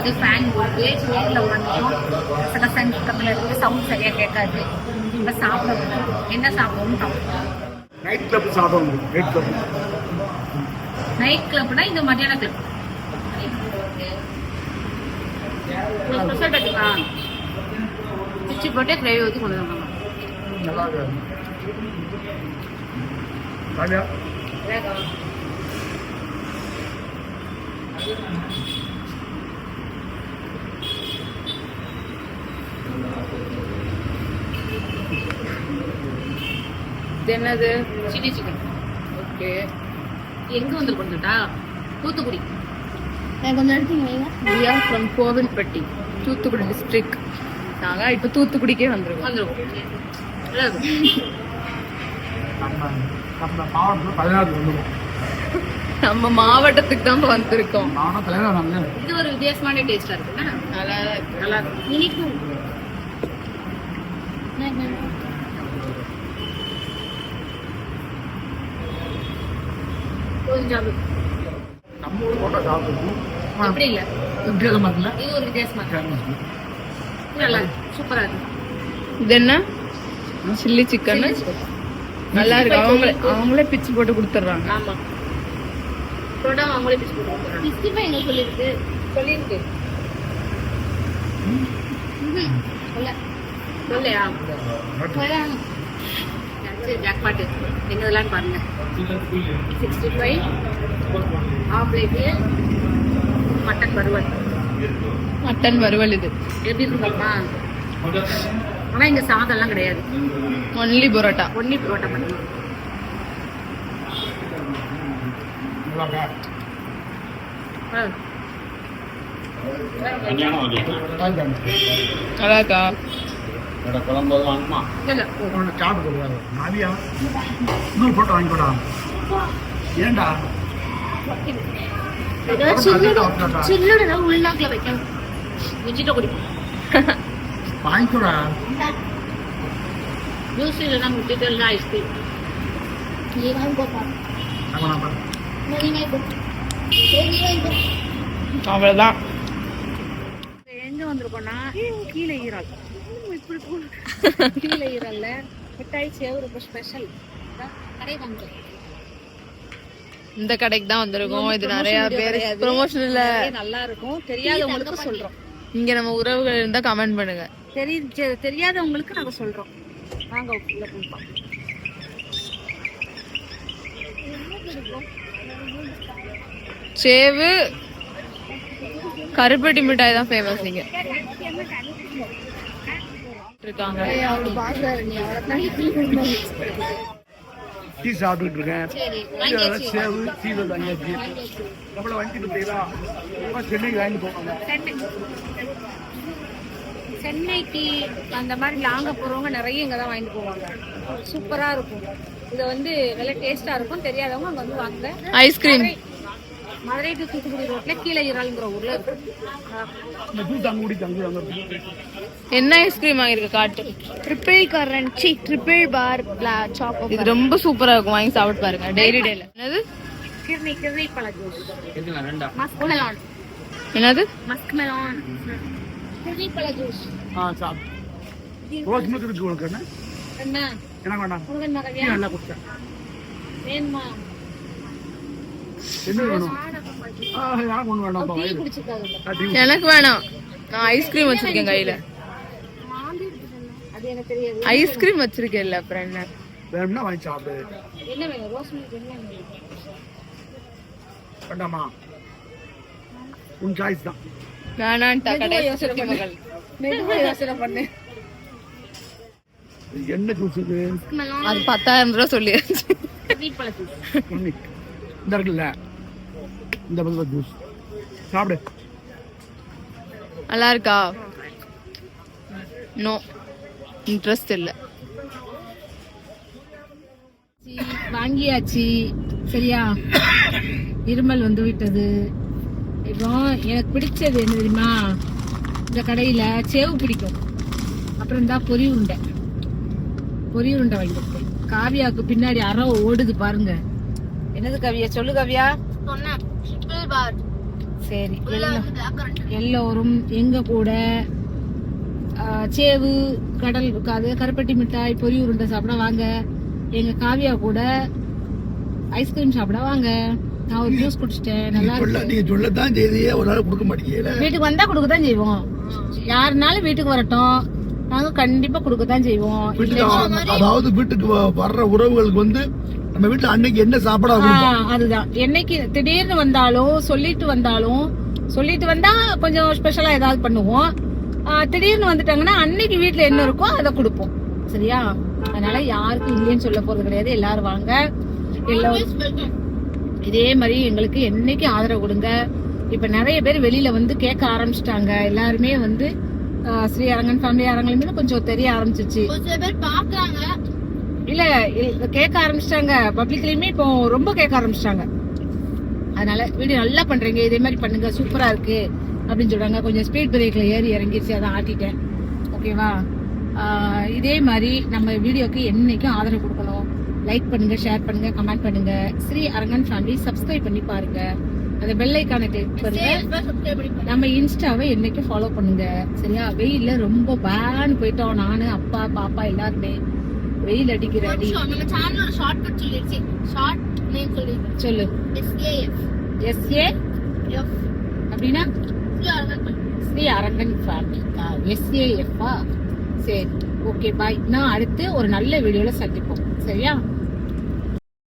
அது ஃபேன் போட்டு சேர்ல உட்காந்துட்டோம் சில சன் பக்கத்தில் இருக்கு சவுண்ட் சரியாக கேட்காது இப்போ சாப்பிடணும் என்ன சாப்பிடணும் சாப்பிடணும் நைட் கிளப் சாப்பிடணும் நைட் கிளப் நைட் கிளப்னா இந்த மத்தியான கிளப் ஸ்பெஷல் பிச்சு போட்டு கிரேவி ஊற்றி கொண்டு வந்தாங்க நல்லா இருக்கு இது என்னது? Chilli chicken okay. எங்கே வந்துருக்கோம் கேட்டா தூத்துக்குடி. கொஞ்சம் எடுத்தீங்க we are from Kovilpatti Thoothukudi district நாங்க இப்ப தூத்துக்குடிக்கே வந்திருக்கோம். வந்துருக்கோம். நம்ம மாவட்டத்துக்கு தான் வந்திருக்கோம் இது ஒரு வித்தியாசமான டேஸ்டா இருக்குன்னா நல்லா இருக்கு. நல்லா இருக்கும் இனிக்கும் கொஞ்சம் நம்ம ஊர் போட்டா சாப்பிடுவோம். எப்படி இல்ல? வித்தியாசமா இருக்குல்ல இது ஒரு வித்தியாசமா இருக்கு. இது நல்லா இருக்கு. சூப்பரா இருக்கு. இது என்ன? Chilli chicken? நல்லா இருக்கு. அவங்களே அவங்களே பிச்சு போட்டு கொடுத்துட்றாங்க ஆமா. புரோட்டா அவங்களே பிச்சு போட்டு கொடுக்குறாங்க சிக்ஸ்டி ஃபைவ் எங்க சொல்லியிருக்கு சொல்லியிருக்கு சொல்லையா? சரி ஜாக்பாட்டு என்னதெல்லாம் பாருங்க. சிக்ஸ்டி ஃபைவ் ஆம்லேட்டு மட்டன் வறுவல் மட்டன் வறுவல் இது. எப்படி இருக்கும் பாருமா? ஆனா இங்க சாதம்லாம் கிடையாது. ஒன்லி பரோட்டா. ஒன்லி புரோட்டா மட்டும். நல்லா இருக்கா வாங்கிட்டாங்க. நல்லா இருக்கா இல்ல உனக்கு சாப்பிட்டு கொடுக்குறாரு நாவியா இன்னொரு போட்டோ வாங்கி ஏன்டா ஏதாவது சில்லுடு சில்லுடு ஏதாவது உள்நாக்குல வைக்கணும். விஜிட்ட குடிப்போம் வாங்கிக்கோடா. ஜூஸ் இல்லைன்னா முட்டிட்டு இல்லைன்னா ஐஸ்கிரீம் நீ வாங்கி போப்பா நம்ம நம்ம நீ வாங்கி போ. சரி நீ வாங்கி போ. அவ்வளவுதான் எங்க வந்திருக்கோம்னா கீழே போகணும் கீழே மிட்டாய் சேவு ரொம்ப ஸ்பெஷல் கடை இந்த கடைக்கு தான் வந்திருக்கோம். இது நிறைய பேர் ப்ரொமோஷன் இல்ல. நல்லா இருக்கும் தெரியாதவங்களுக்கு சொல்றோம். இங்க நம்ம உறவுகள் இருந்தா கமெண்ட் பண்ணுங்க. தெரி தெ- தெரியாதவங்களுக்கு நாங்க சொல்றோம். வாங்க உள்ள போய் சேவு கருப்பட்டி மிட்டாய் தான் ஃபேமஸ் இங்க. இருக்காங்க டீ சாப்பிட்டுட்டு இருக்கேன் சேவு சீவல் வாங்கியாச்சு நம்மள வண்டி பார்த்தீங்களா சென்னைக்கு வாங்கி போவாங்க. சென்னை சென்னைக்கு அந்த மாதிரி லாங்க போறவங்க நிறைய இங்க தான் வாங்கிட்டு போவாங்க. சூப்பரா இருக்கும். இது வந்து நல்ல டேஸ்டா இருக்கும். தெரியாதவங்க அங்க வந்து வாங்க ஐஸ்கிரீம் மதுரை டு தூத்துக்குடி ரோட்ல கீழே ஈராளுங்கிற ஊர்ல என்ன ஐஸ்கிரீம் வாங்கியிருக்க காட்டு? ட்ரிபிள் கரன்ச்சி ட்ரிபிள் பார் சாப் இது ரொம்ப சூப்பரா இருக்கும். வாங்கி சாப்பிட்டு பாருங்க. டெய்லி டெய்லி என்னது? கிர்னி கிர்னி பழ ஜூஸ் மஸ்க் மெலான் என்னது? மஸ்க் மெலான் கிர்னி பழ ஜூஸ் ஆ சாப்பிட்டு ரோஸ் மட்டும் இருக்கு உனக்கு என்ன? என்ன? எனக்கு வேண்டாம். நல்லா குடிச்சேன் வேணுமா? என்ன வேணும்? எனக்கு ஒன்று வேணாம். நான் ஐஸ்கிரீம் வச்சிருக்கேன் கையில. அது எனக்கு தெரியாது. ஐஸ்கிரீம் வச்சிருக்கேன்ல அப்புறம் என்ன? வேணும்னா வாங்கி சாப்பிடு? என்ன வேணும்? ரோஸ் மில்க் என்ன வேணும்? வேண்டாமா? உன் சாய்ஸ் தான். வேணான்ட்டா கடைசி சுத்தி மகள் மெதுவா யோசனை பண்ணு. என்ன ஜூஸ் இது? அது பத்தாயிரம் ரூபாய் சொல்லியாச்சு. இந்த இருக்குல்ல? இந்த பக்கம் ஜூஸ் சாப்பிடு. நல்லா இருக்கா? நோ இன்ட்ரெஸ்ட் இல்ல. வாங்கியாச்சு. சரியா? இருமல் வந்து விட்டது. இப்போ எனக்கு பிடிச்சது என்ன தெரியுமா? இந்த கடையில சேவு பிடிக்கும். அப்புறம் இந்த பொரி உருண்டை. பொரி உருண்டை வாங்கிட்டு காவியாவுக்கு பின்னாடி அறம் ஓடுது பாருங்க. என்னது கவியா? சொல்லு கவியா. சரி எல்லோ- எல்லோரும் எங்க கூட சேவு கடல் இருக்காது கருப்பட்டி மிட்டாய் பொரி உருண்டை சாப்பிட வாங்க. எங்க காவியா கூட ஐஸ்கிரீம் சாப்பிட வாங்க. நான் ஒரு ஜூஸ் குடிச்சிட்டேன். நல்லா சொல்ல இருக்கு. நீங்க சொல்லத்தான் செய்தியே ஒரு நாள் கொடுக்க மாட்டேங்கல வீட்டுக்கு வந்தா கொடுக்க தான் செய்வோம். யாருனாலும் வீட்டுக்கு வரட்டும். நாங்க கண்டிப்பா கொடுக்க தான் செய்வோம். வீட்டுக்கு அதாவது வீட்டுக்கு வர்ற உறவுகளுக்கு வந்து நம்ம வீட்டுல அன்னைக்கு என்ன சாப்பாடா அதுதான். என்னைக்கு திடீர்னு வந்தாலும் சொல்லிட்டு வந்தாலும் சொல்லிட்டு வந்தா கொஞ்சம் ஸ்பெஷலா ஏதாவது பண்ணுவோம். திடீர்னு வந்துட்டாங்கன்னா அன்னைக்கு வீட்ல என்ன இருக்கோ அதை கொடுப்போம். சரியா? அதனால யாருக்கும் இல்லைன்னு சொல்ல போறது கிடையாது. எல்லாரும் வாங்க. எல்லாரும் இதே மாதிரி எங்களுக்கு என்னைக்கு ஆதரவு கொடுங்க. இப்ப நிறைய பேர் வெளியில வந்து கேட்க ஆரம்பிச்சிட்டாங்க. எல்லாருமே வந்து ஸ்ரீ அரங்கன் ஃபேமிலி அரங்கலுமே கொஞ்சம் தெரிய ஆரம்பிச்சிருச்சு. இல்ல கேட்க ஆரம்பிச்சிட்டாங்க. பப்ளிக்லயுமே இப்போ ரொம்ப கேட்க ஆரம்பிச்சிட்டாங்க. அதனால வீடியோ நல்லா பண்றீங்க. இதே மாதிரி பண்ணுங்க. சூப்பரா இருக்கு. அப்படின்னு சொல்றாங்க. கொஞ்சம் ஸ்பீட் பிரேக்ல ஏறி இறங்கிருச்சு. அதான் ஆட்டிட்டேன். ஓகேவா இதே மாதிரி நம்ம வீடியோக்கு என்னைக்கும் ஆதரவு கொடுக்கணும். லைக் பண்ணுங்க ஷேர் பண்ணுங்க கமெண்ட் பண்ணுங்க. ஸ்ரீ அரங்கன் ஃபேமிலி சப்ஸ்கிரைப் பண்ணி பாருங்க. அந்த பெல் ஐக்கானை கிளிக் பண்ணுங்க. நம்ம இன்ஸ்டாவை என்னைக்கும் ஃபாலோ பண்ணுங்க. சரியா? வெயில்ல ரொம்ப பேன் போயிட்டோம். நானு அப்பா பாப்பா எல்லாருமே. வெயில் அடிக்கிற அடி. நம்ம சேனலோட ஷார்ட் கட் சொல்லிடுச்சு. ஷார்ட் நேம் சொல்லிடுறேன். சொல்லு. எஸ்ஏஎஃப் எஸ்ஏ எஃப் அப்படின்னா? ஸ்ரீ அரங்கன் ஃபேமிலி எஸ்ஏஎஃப்பா சரி. ஓகே பாய் நான் அடுத்து ஒரு நல்ல வீடியோல சந்திப்போம். சரியா?